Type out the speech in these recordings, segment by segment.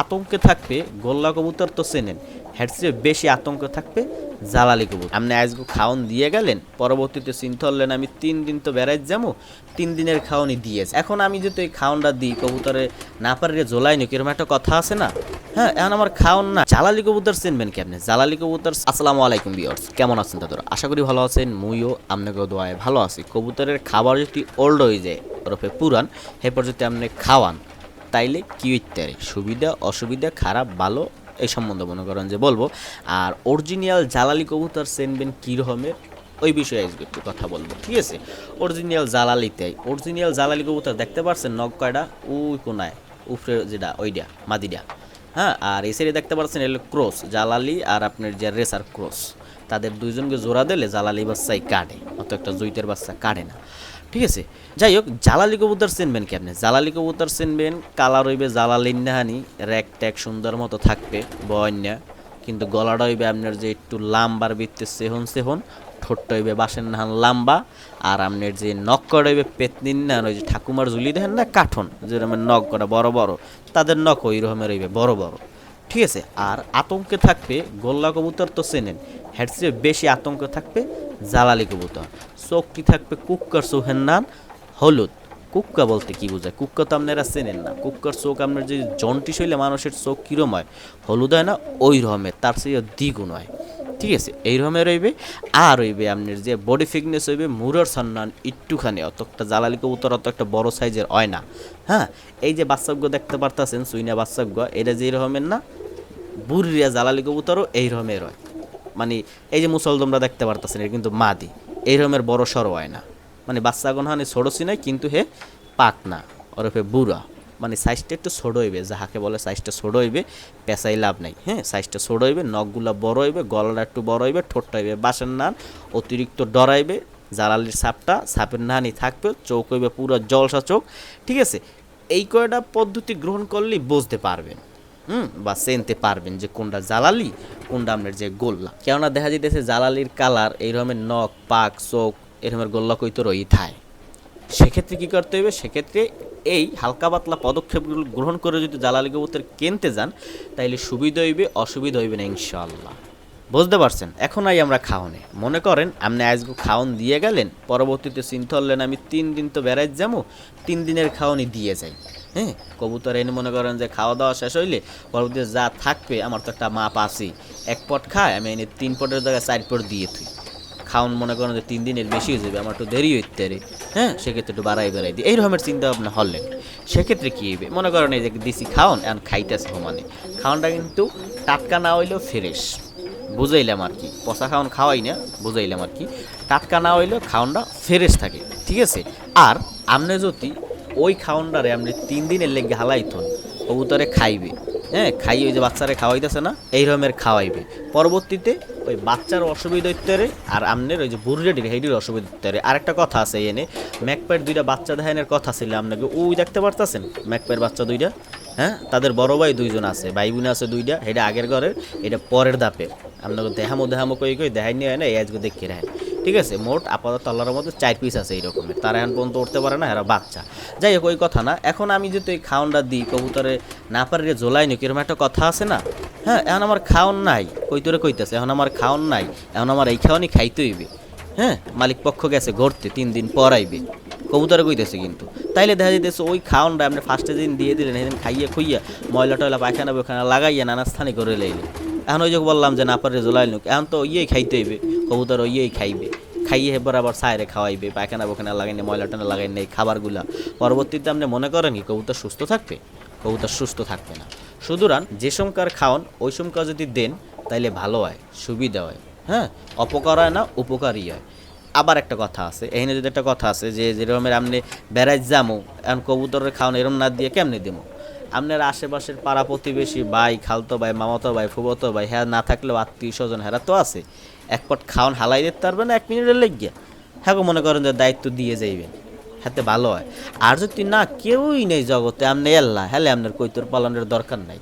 আতঙ্কে থাকবে, গোল্লা কবুতর তো চেনেন। চেয়ে বেশি আতঙ্কে থাকবে, জালালি কবুতর। আপনি আজকে খাওন দিয়ে গেলেন, পরবর্তীতে চিন্তা করলেন, আমি তিন দিন তো বেড়াই যাব, তিন দিনের খাওয়ানি দিয়েছে এখন আমি যদি এই খাওনটা দিই, কবুতরে না পারিয়ে জোলাই নি কীরকম একটা কথা আছে না? হ্যাঁ এখন আমার খাওন না। জালালি কবুতর চিনবেন কি আপনি? জালালি কবুতর, আসসালামু আলাইকুম বিয়ার্স কেমন আছেন দাদুরা? আশা করি ভালো আছেন, মুইও আপনাকে দোয়ায় ভালো আছি। কবুতরের খাবার যদি ওল্ড হয়ে যায়, ওরফে পুরান এরপর যদি আপনি খাওয়ান। তাইলে কি ইত্যাদি সুবিধা, অসুবিধা, খারাপ, ভালো, এই সম্বন্ধে মনে করেন যে বলব। আর অরিজিনাল জালালি কবুতর চেনবেন কী রকমের ওই বিষয়ে আজকে একটু কথা বলব, ঠিক আছে? অরিজিনাল জালালিতে অরিজিনাল জালালি কবুতর দেখতে পারছেন? নখ কয়টা ওই কোনায়, উপরে যেটা ওইটা মাদিটা হ্যাঁ? আর সাইডে দেখতে পাচ্ছেন এলো ক্রস জালালি আর আপনার যে রেসার ক্রস। তাদের দুইজনকে জোড়া দিলে জালালি বাচ্চাই কাটে, অত একটা জৈতের বাচ্চা কাটে না। ঠিক আছে? যাই হোক, জালালি কবুতর চিনবেন কি আপনি? জালালি কবুতর চিনবেন কালার হইবে জালালিন নাহানি র্যাক ট্যাক সুন্দর মতো থাকবে বন্যা কিন্তু গলাটা হইবে আপনার যে একটু লাম্বার বৃত্তে সেহন সেহন ঠোঁটটা হইবে বাসের নাহান লাম্বা, আর আপনার যে নখ করা হইবে পেতনিন না ওই যে ঠাকুমার ঝুলি দেখেন না, কাঠন, যেরকম নখ করা বড় বড়, তাদের নখ ওই রকমের হইবে বড় বড়। ঠিক আছে, আর আতঙ্কে থাকবে গোল্লা কবুতর তো চেনেন হেডসে বেশি আতঙ্কে থাকবে জালালি কবুতর। চোখটি থাকবে কুক্কার নাম হলুদ। কুক্কা বলতে কি বোঝায়? কুক্কা তো আপনারা চেনেন না। কুক্কার চোখ আপনার যে জন্টিস হইলে মানুষের চোখ কীরম হয়? হলুদ হয় না, ওই রকমের, তার চেয়ে দ্বিগুণ হয়। ঠিক আছে এই রকমের রইবে, আর রইবে আপনার যে বডি ফিটনেস হইবে, মুরর সন্ধান একটুখানি অত একটা জ্বালালি কবুতর অত একটা বড় সাইজের হয় না। হ্যাঁ এই যে বাচ্চাগুলো দেখতে পারতাছেন, সুইনা বাচ্চাগুলো, এটা যে রকমের না বুড়িয়া জ্বালালি কবুতরও এই রকমের হয়। মানে এই যে মুসল তোমরা দেখতে পারতেছেন, এটা কিন্তু মাদি এই রকমের বড় সড় হয় না। মানে বাচ্চা এখন হানি ছোড়ছি নাই কিন্তু হে পাক না ওরফে বুড়া। মানে সাইজটা একটু ছোট হইবে, যাহাকে বলে সাইজটা ছোট হইবে, পেঁচাই লাভ নাই। হ্যাঁ সাইজটা ছোট হইবে, নখগুলো বড় হইবে, গলাটা একটু বড় হইবে, ঠোঁটটা হইবে বাসের নান অতিরিক্ত ডরাইবে, জালালির সাপটা সাপের নানি থাকবে, চোখ হইবে পুরো জলসা চোখ, ঠিক আছে? এই কয়টা পদ্ধতি গ্রহণ করলেই বুঝতে পারবেন, হুম, বা চেনতে পারবেন যে কোনটা জালালি, কোনটা আপনার যে গোল্লা। কেননা দেখা যাইতেছে জালালির কালার এই রকমের নখ, পাক, চোখ এরকমের গোল্লা কইতো রই থায় সেক্ষেত্রে কী করতে হবে সেক্ষেত্রে এই হালকা পাতলা পদক্ষেপগুলো গ্রহণ করে যদি জালালি কবুতর কিনতে যান, তাইলে সুবিধা হইবে, অসুবিধা হইবে না ইনশাল্লাহ বুঝতে পারছেন? এখন আই আমরা খাওয়ানে মনে করেন আপনি আজকে খাওয়ান দিয়ে গেলেন, পরবর্তীতে চিন্তা হলেন আমি তিন দিন তো বেড়াই যাব, তিন দিনের খাওয়ানি দিয়ে যাই। হ্যাঁ? কবুতর এনে মনে করেন যে খাওয়া দাওয়া শেষ হইলে, পরবর্তীতে যা থাকবে, আমার তো একটা মাপ আছেই। এক পট খায়, আমি এনে তিন পটের জায়গায় চার পট দিয়ে থুই। খাওন মনে করেন যে তিন দিনের বেশি হয়ে যাবে, আমার একটু দেরি হইতে পারে হ্যাঁ? সেক্ষেত্রে একটু বাড়াই বাড়াই দিই। এই রকমের চিন্তা ভাবনা হলেন। সেক্ষেত্রে কী হবে মনে করেন এই যে দিছি খাওন, এখন খাইতেছে সমানে খাওনটা কিন্তু টাটকা না হইলেও ফ্রেশ। বুঝাইলাম আর কি। পচা খাওন খাওয়াই না, বুঝাইলাম আর কি। টাটকা না হইলেও খাওনটা ফ্রেশ থাকে, ঠিক আছে? আর আপনি যদি ওই খাওনটারে আপনি তিন দিনের লেগে হালাইতন কবুতরে খাইবে। হ্যাঁ খাই, ওই যে বাচ্চারে খাওয়াইতেছে না এই রকমের খাওয়াইবে। পরবর্তীতে ওই বাচ্চার অসুবিধা হইতে আর আমনের ওই যে বুড়িয়াটির হেডির অসুবিধা হইতে পারে। আরেকটা কথা আছে এনে ম্যাকপায়ের দুইটা বাচ্চা দেখানোর কথা ছিল আপনাকে ওই দেখতে পারতেছেন? ম্যাকপায়ের বাচ্চা দুইটা হ্যাঁ? তাদের বড় ভাই দুইজন আছে, ভাই বোন আছে দুইটা এটা আগের ঘরের, এটা পরের দাপের। আপনাকে দেহামো দেহামো কই কই দেখাই নিয়ে হয় না, এই আজকে দেখে রাখেন। ঠিক আছে, মোট আপাতত আল্লাহর মধ্যে চার পিস আছে এই রকমের। তারা এখন পর্যন্ত উঠতে পারে না, এরা বাচ্চা। যাই হোক, ওই কথা না। এখন আমি যদি এই খাওনটা দিই, কবুতরে না পারিয়ে জোলাই নি কীরকম একটা কথা আছে না? হ্যাঁ এখন আমার খাওন নাই। কই তোরে কইতেছে, এখন আমার খাওন নাই। এখন আমার এই খাওয়ানি খাইতে হইবে। হ্যাঁ মালিক পক্ষ গেছে ঘুরতে, তিন দিন পর আইবে। কবুতরে কইতেছে কিন্তু। তাইলে দেখা যাইতেছে ওই খাওনটা আপনি ফার্স্টে দিন দিয়ে দিলেন, সেদিন খাইয়ে খুইয়া ময়লা টয়লা, পায়খানা ওখানে লাগাইয়া নানা স্থানে করে লাইলে এখন ওই যে বললাম যে না পারে নুক এখন তো ইয়েই খাইতে হইবে, কবুতর ইয়েই খাইবে। খাইয়ে হেবার আবার সাইরে খাওয়াইবে, পায়খানা বোখানা লাগাইনি ময়লা টয়লা লাগাই নেই, খাবারগুলা। পরবর্তীতে আপনি মনে করেন কি, কবুতর সুস্থ থাকবে? কবুতর সুস্থ থাকবে না। সুতরাং যে সমকার খাওয়ান, ওই সমকার যদি দেন, তাইলে ভালো হয়, সুবিধা হয় হ্যাঁ? অপকার হয় না উপকারই হয়। আবার একটা কথা আছে, এখানে যদি একটা কথা আছে যে, যেরকমের আপনি বেড়াই যামো, এখন কবুতরের খাওয়ান এরম না দিয়ে কেমনে দেবো আপনার আশেপাশের পাড়া প্রতিবেশী ভাই, খালতো ভাই, মামাতো ভাই ফুবতো ভাই হ্যাঁ না থাকলেও আত্মীয় স্বজন, হেরা তো আছে। এক পট খাওয়ান হালাই দিতে পারবে না, এক মিনিটের লেগে। হ্যাঁ মনে করেন যে দায়িত্ব দিয়ে যাইবেন। হাতে ভালো হয়। আর যদি না, কেউই নেই জগতে, আপনি এল্লা। হ্যালে, আপনার কৈতর পালনের দরকার নাই।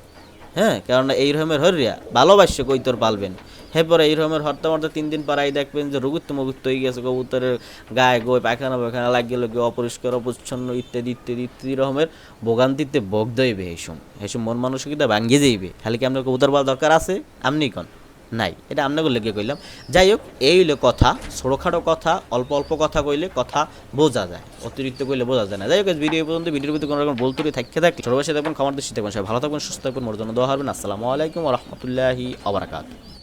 হ্যাঁ কেননা এই রকমের হরিয়া ভালোবাসে কৈতর পালবেন। এরপরে এই রকমের হরতে মরতে তিন দিন পর দেখবেন যে রুগুত্ব মুগুত্ব হয়ে গেছে, কবুতরের গায়ে গোয় পায়খানা পায়খানা লাগিয়ে লোকে অপরিষ্কার অপরিচ্ছন্ন ইত্যাদি ইত্যাদি ইত্যাদি রকমের ভোগান্তিতে ভোগ দইবে এইসব এইসব মন মানসিকতা ভাঙিয়ে যাইবে খালি কি আপনার কবুতর পাওয়া দরকার আছে? আপনি কন? নাই। এটা আপনাকে লেগে কইলাম। যাই হোক, এই হলো কথা। ছোটোখাটো কথা, অল্প অল্প কথা কইলে কথা বোঝা যায়। অতিরিক্ত কইলে বোঝা যায় না। যাই হোক ভিডিও পর্যন্ত। ভিডিওর ভিতরে কোনো রকম বলতে থাকতে থাকলে সর্বশেষ দেখবেন খামার দৃষ্টি থাকবেন সবাই ভালো থাকবেন সুস্থ থাকবেন মোর জন্য দোয়া হবেন আসসালামু আলাইকুম রহমতুল্লাহি আবরাকাত